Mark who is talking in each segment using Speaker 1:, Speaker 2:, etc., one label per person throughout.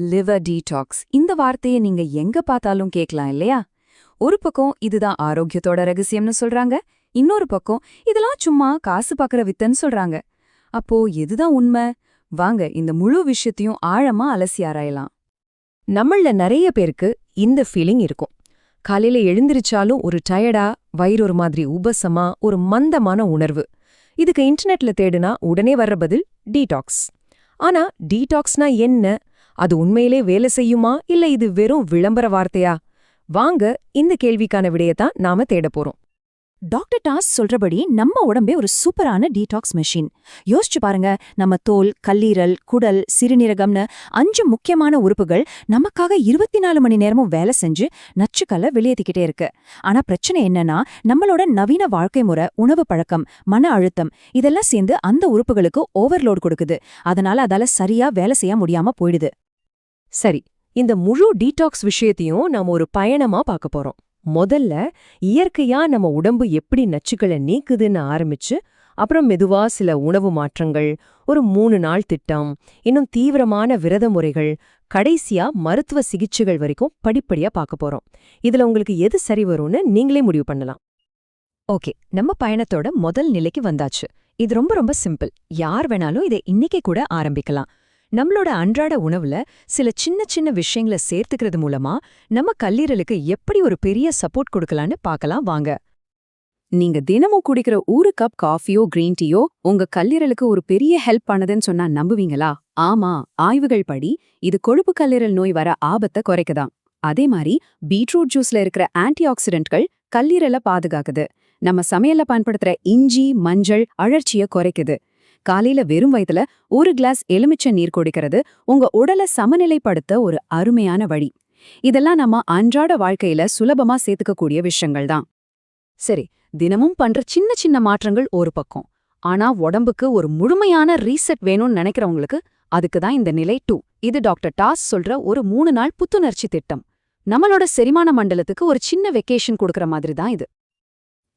Speaker 1: Liver detox இந்த வார்த்தையை நீங்க எங்க பார்த்தாலும் கேட்கலாம் இல்லையா? ஒரு பக்கம் இதுதான் ஆரோக்கியத்தோட ரகசியம்னு சொல்றாங்க இன்னொரு பக்கம் இதெல்லாம் சும்மா காசு பாக்குற வித்தன்னு சொல்றாங்க. அப்போ எதுதான் உண்மை? வாங்க இந்த முழு விஷயத்தையும் ஆழமா அலசி ஆராயலாம்.
Speaker 2: நம்மள நிறைய பேருக்கு இந்த ஃபீலிங் இருக்கும். காலையில எழுந்திருச்சாலும் ஒரு டயர்டா வயிறு ஒரு மாதிரி உபசமா ஒரு மந்தமான உணர்வு. இதுக்கு இன்டர்நெட்ல தேடுனா உடனே வர்ற பதில் டீடாக்ஸ் ஆனா டீடாக்ஸ்னா என்ன? அது உண்மையிலே வேலை செய்யுமா இல்ல இது வெறும் விளம்பர வார்த்தையா? வாங்க இந்த கேள்விக்கான விடையத்தான் நாம தேடப் போறோம்.
Speaker 3: டாக்டர் டாஸ் சொல்றபடி நம்ம உடம்பே ஒரு சூப்பரான டீடாக்ஸ் மெஷின். யோசிச்சு பாருங்க நம்ம தோல் கல்லீரல் குடல் சிறுநீரகம்னு அஞ்சு முக்கியமான உறுப்புகள் நமக்காக இருபத்தி நாலு மணி நேரமும் வேலை செஞ்சு நச்சுக்கல்ல வெளியேற்றிக்கிட்டே இருக்கு. ஆனா பிரச்சனை என்னன்னா நம்மளோட நவீன வாழ்க்கை முறை உணவு பழக்கம் மன அழுத்தம் இதெல்லாம் சேர்ந்து அந்த உறுப்புகளுக்கு ஓவர்லோட் கொடுக்குது. அதனால அதால சரியா வேலை செய்ய முடியாம போயிடுது.
Speaker 2: சரி இந்த முழு டீடாக்ஸ் விஷயத்தையும் நாம ஒரு பயணமா பார்க்க போறோம். முதல்ல இயற்கையா நம்ம உடம்பு எப்படி நச்சுக்களை நீக்குதுன்னு ஆரம்பிச்சு அப்புறம் மெதுவா சில உணவு மாற்றங்கள் ஒரு மூணு நாள் திட்டம் இன்னும் தீவிரமான விரத முறைகள் கடைசியா மருத்துவ சிகிச்சைகள் வரைக்கும் படிப்படியா பார்க்க போறோம். இதுல உங்களுக்கு எது சரி வரும்னு நீங்களே முடிவு பண்ணலாம்.
Speaker 1: ஓகே நம்ம பயணத்தோட முதல் நிலைக்கு வந்தாச்சு. இது ரொம்ப ரொம்ப சிம்பிள். யார் வேணாலும் இதை இன்னைக்கு கூட ஆரம்பிக்கலாம். நம்மளோட அன்றாட உணவுல சில சின்ன சின்ன விஷயங்களை சேர்த்துக்கிறது மூலமா நம்ம கல்லீரலுக்கு எப்படி ஒரு பெரிய சப்போர்ட் கொடுக்கலான்னு பார்க்கலாம் வாங்க. நீங்க தினமும் குடிக்கிற ஒரு கப் காஃபியோ கிரீன் டீயோ உங்க கல்லீரலுக்கு ஒரு பெரிய ஹெல்ப் பண்ணதுன்னு சொன்னா நம்புவீங்களா? ஆமா ஆய்வுகள் படி இது கொழுப்பு கல்லீரல் நோய் வர ஆபத்தை குறைக்குதான். அதே மாதிரி பீட்ரூட் ஜூஸ்ல இருக்கிற ஆன்டி ஆக்சிடென்ட்கள் கல்லீரலை பாதுகாக்குது. நம்ம சமையல்ல பயன்படுத்துற இஞ்சி மஞ்சள் அழற்சிய குறைக்குது. காலையில வெறும் வயதுல ஒரு கிளாஸ் எலுமிச்சை நீர் குடிக்கிறது உங்க உடலை சமநிலைப்படுத்த ஒரு அருமையான வழி. இதெல்லாம் நம்ம அன்றாட வாழ்க்கையில சுலபமா சேர்த்துக்கக்கூடிய விஷயங்கள் தான். சரி தினமும் பண்ற சின்ன சின்ன மாற்றங்கள் ஒரு பக்கம். ஆனா உடம்புக்கு ஒரு முழுமையான ரீசெட் வேணும்னு நினைக்கிறவங்களுக்கு அதுக்கு தான் இந்த நிலை டூ. இது டாக்டர் டாஸ் சொல்ற ஒரு மூணு நாள் புத்துணர்ச்சி திட்டம். நம்மளோட செரிமான மண்டலத்துக்கு ஒரு சின்ன வெக்கேஷன் கொடுக்கற மாதிரி தான் இது.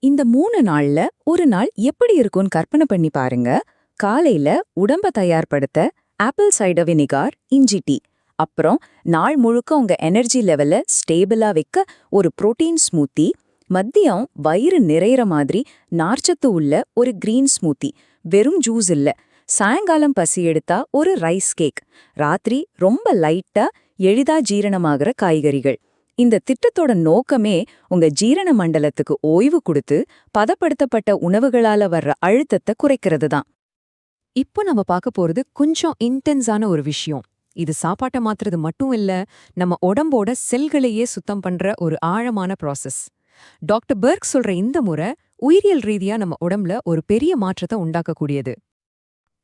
Speaker 1: இந்த மூணு நாள்ல ஒரு நாள் எப்படி இருக்கும்னு கற்பனை பண்ணி பாருங்க. காலையில உடம்ப தயார்படுத்த ஆப்பிள் சைடர் வினிகார் இஞ்சி டீ அப்புறம் நாள் முழுக்க உங்க எனர்ஜி லெவல ஸ்டேபிளா வைக்க ஒரு புரோட்டீன் ஸ்மூத்தி மதியம் வயிறு நிறையிற மாதிரி நார்ச்சத்து உள்ள ஒரு கிரீன் ஸ்மூத்தி வெறும் ஜூஸ் இல்ல. சாயங்காலம் பசி எடுத்தா ஒரு ரைஸ் கேக் ராத்திரி ரொம்ப லைட்டா எளிதா ஜீரணமாகிற காய்கறிகள். இந்த திட்டத்தோட நோக்கமே உங்க ஜீரண மண்டலத்துக்கு ஓய்வு கொடுத்து பதப்படுத்தப்பட்ட உணவுகளால வர்ற அழுத்தத்தை குறைக்கிறது தான் இப்போ நம்ம பார்க்க போறது கொஞ்சம் இன்டென்ஸான ஒரு விஷயம். இது சாப்பாட்டை மாத்துறது மட்டும் இல்ல நம்ம உடம்போட செல்களையே சுத்தம் பண்ற ஒரு ஆழமான ப்ராசஸ் டாக்டர் பர்க் சொல்ற இந்த முறை உயிரியல் ரீதியா நம்ம உடம்புல ஒரு பெரிய மாற்றத்தை உண்டாக்கக்கூடியது.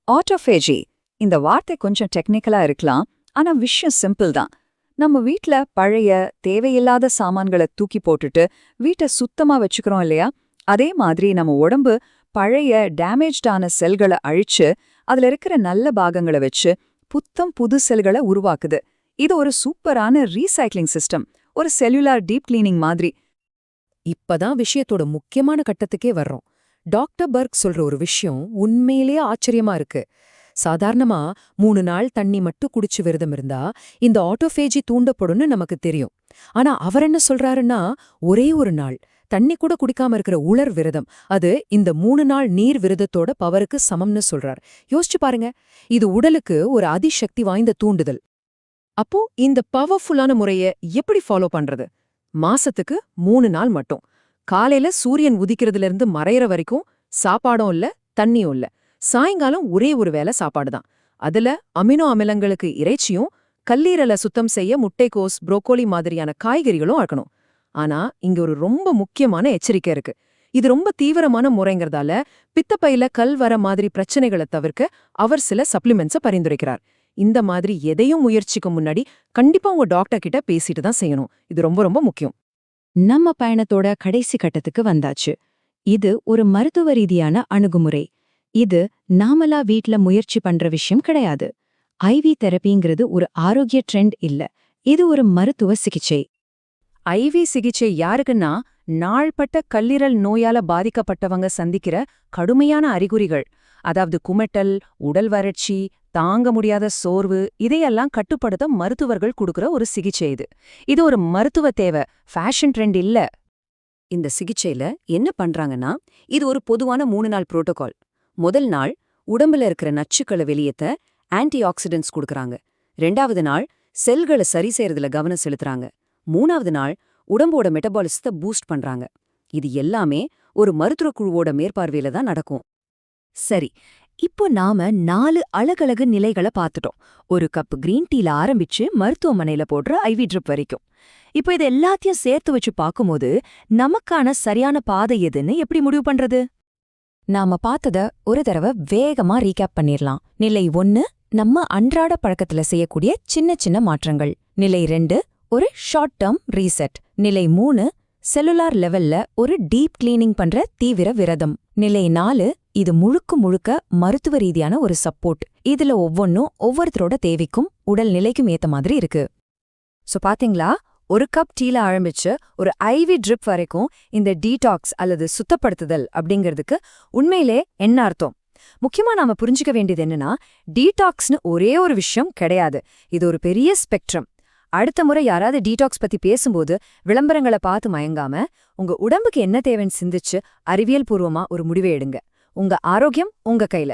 Speaker 1: ஆட்டோஃபேஜி இந்த வார்த்தை கொஞ்சம் டெக்னிக்கலா இருக்கலாம் ஆனா விஷயம் சிம்பிள் தான். நம்ம வீட்ல பழைய தேவையில்லாத சாமான்களை தூக்கி போட்டுட்டு வீட்டை சுத்தமா வச்சுக்கிறோம் இல்லையா? அதே மாதிரி நம்ம உடம்பு பழைய டேமேஜ்டான செல்களை அழிச்சு அதுல இருக்கிற நல்ல பாகங்களை வச்சு புத்தம் புது செல்களை உருவாக்குது. இது ஒரு சூப்பரான ரீசைக்ளிங் சிஸ்டம். ஒரு செல்லுலார் டீப் கிளீனிங் மாதிரி.
Speaker 2: இப்பதான் விஷயத்தோட முக்கியமான கட்டத்துக்கே வர்றோம். டாக்டர் பர்க் சொல்ற ஒரு விஷயம் உண்மையிலேயே ஆச்சரியமா இருக்கு. சாதாரணமா மூணு நாள் தண்ணி மட்டும் குடிச்சு விரதம் இருந்தா இந்த ஆட்டோஃபேஜி தூண்டப்படும்னு நமக்கு தெரியும். ஆனா அவர் என்ன சொல்றாருன்னா ஒரே ஒரு நாள் தண்ணி கூட குடிக்காம இருக்கிற உலர் விரதம். அது இந்த மூணு நாள் நீர் விரதத்தோட பவருக்கு சமம்னு சொல்றார். யோசிச்சு பாருங்க. இது உடலுக்கு ஒரு அதிசக்தி வாய்ந்த தூண்டுதல். அப்போ இந்த பவர்ஃபுல்லான முறைய எப்படி ஃபாலோ பண்றது? மாசத்துக்கு மூணு நாள் மட்டும். காலையில சூரியன் உதிக்கிறதுல இருந்து மறையற வரைக்கும் சாப்பாடும் இல்ல தண்ணியும் இல்ல. சாயங்காலம் ஒரே ஒரு வேளை சாப்பாடு தான். அதுல அமினோ அமிலங்களுக்கு இறைச்சியும் கல்லீரலை சுத்தம் செய்ய முட்டைக்கோஸ் புரோக்கோலி மாதிரியான காய்கறிகளும் இருக்கணும் ஆனா இங்க ஒரு ரொம்ப முக்கியமான எச்சரிக்கை இருக்கு. இது ரொம்ப தீவிரமான முறைங்கிறதால பித்தப்பையில கல் வர மாதிரி பிரச்சனைகளை தவிர்க்க அவர் சில சப்ளிமெண்ட்ஸை பரிந்துரைக்கிறார். இந்த மாதிரி எதையும் முயற்சிக்கு முன்னாடி கண்டிப்பா உங்க டாக்டர் கிட்ட பேசிட்டு தான் செய்யணும். இது ரொம்ப ரொம்ப முக்கியம்.
Speaker 1: நம்ம பயணத்தோட கடைசி கட்டத்துக்கு வந்தாச்சு. இது ஒரு மருத்துவ ரீதியான அணுகுமுறை. இது நாமலா வீட்ல முயற்சி பண்ற விஷயம் கிடையாது. ஐவி தெரப்பிங்கிறது ஒரு ஆரோக்கிய ட்ரெண்ட் இல்ல. இது ஒரு மருத்துவ சிகிச்சை. ஐவி சிகிச்சை யாருக்குன்னா நாள்பட்ட கல்லீரல் நோயால பாதிக்கப்பட்டவங்க சந்திக்கிற கடுமையான அறிகுறிகள். அதாவது குமட்டல் உடல் வறட்சி தாங்க முடியாத சோர்வு இதையெல்லாம் கட்டுப்படுத்த மருத்துவர்கள் கொடுக்குற ஒரு சிகிச்சை இது. இது ஒரு மருத்துவ தேவை. ஃபேஷன் ட்ரெண்ட் இல்ல.
Speaker 2: இந்த சிகிச்சையில என்ன பண்றாங்கன்னா இது ஒரு பொதுவான மூணு நாள் புரோட்டோகால் முதல் நாள் உடம்புல இருக்கிற நச்சுக்களை வெளியேத்த ஆன்டி ஆக்சிடென்ட்ஸ் கொடுக்கறாங்க. ரெண்டாவது நாள் செல்களை சரி செய்யறதுல கவனம் செலுத்துறாங்க. மூணாவது நாள் உடம்போட மெட்டபாலிசத்தை பூஸ்ட் பண்றாங்க. இது எல்லாமே ஒரு மருத்துவ குழுவோட மேற்பார்வையில தான் நடக்கும்.
Speaker 3: சரி இப்போ நாம நாலு அழகழகு நிலைகளை பார்த்துட்டோம். ஒரு கப் கிரீன் டீல ஆரம்பிச்சு மருத்துவமனையில போடுற ஐவி ட்ரிப் வரைக்கும். இப்போ இது எல்லாத்தையும் சேர்த்து வச்சு பார்க்கும்போது நமக்கான சரியான பாதை எதுன்னு எப்படி முடிவு பண்றது? நாம பார்த்தத ஒரு தடவை வேகமா ரீகேப் பண்ணிரலாம். நிலை ஒன்னு நம்ம அன்றாட பழக்கத்துல செய்யக்கூடிய சின்ன சின்ன மாற்றங்கள். நிலை ரெண்டு ஒரு ஷார்ட் டேர்ம் ரீசெட் நிலை மூணு செல்லுலார் லெவல்ல ஒரு டீப் கிளீனிங் பண்ற தீவிர விரதம். நிலை நாலு இது முழுக்க முழுக்க மருத்துவ ரீதியான ஒரு சப்போர்ட் இதுல ஒவ்வொன்னும் ஒவ்வொருத்தரோட தேவைக்கும் உடல் நிலைக்கும் ஏத்த மாதிரி இருக்கு. சோ பாத்தீங்களா? ஒரு கப் டீல ஆரம்பிச்சு ஒரு ஐவி ட்ரிப் வரைக்கும் இந்த டீடாக்ஸ் அல்லது சுத்தப்படுத்துதல் அப்படிங்கிறதுக்கு உண்மையிலே என்ன அர்த்தம்? முக்கியமா நாம புரிஞ்சுக்க வேண்டியது என்னன்னா டீடாக்ஸ்னு ஒரே ஒரு விஷயம் கிடையாது. இது ஒரு பெரிய ஸ்பெக்ட்ரம் அடுத்த முறை யாராவது டீடாக்ஸ் பத்தி பேசும்போது விளம்பரங்களை பார்த்து மயங்காம உங்க உடம்புக்கு என்ன தேவைன்னு சிந்திச்சு அறிவியல் பூர்வமா ஒரு முடிவை எடுங்க. உங்க ஆரோக்கியம் உங்க கையில.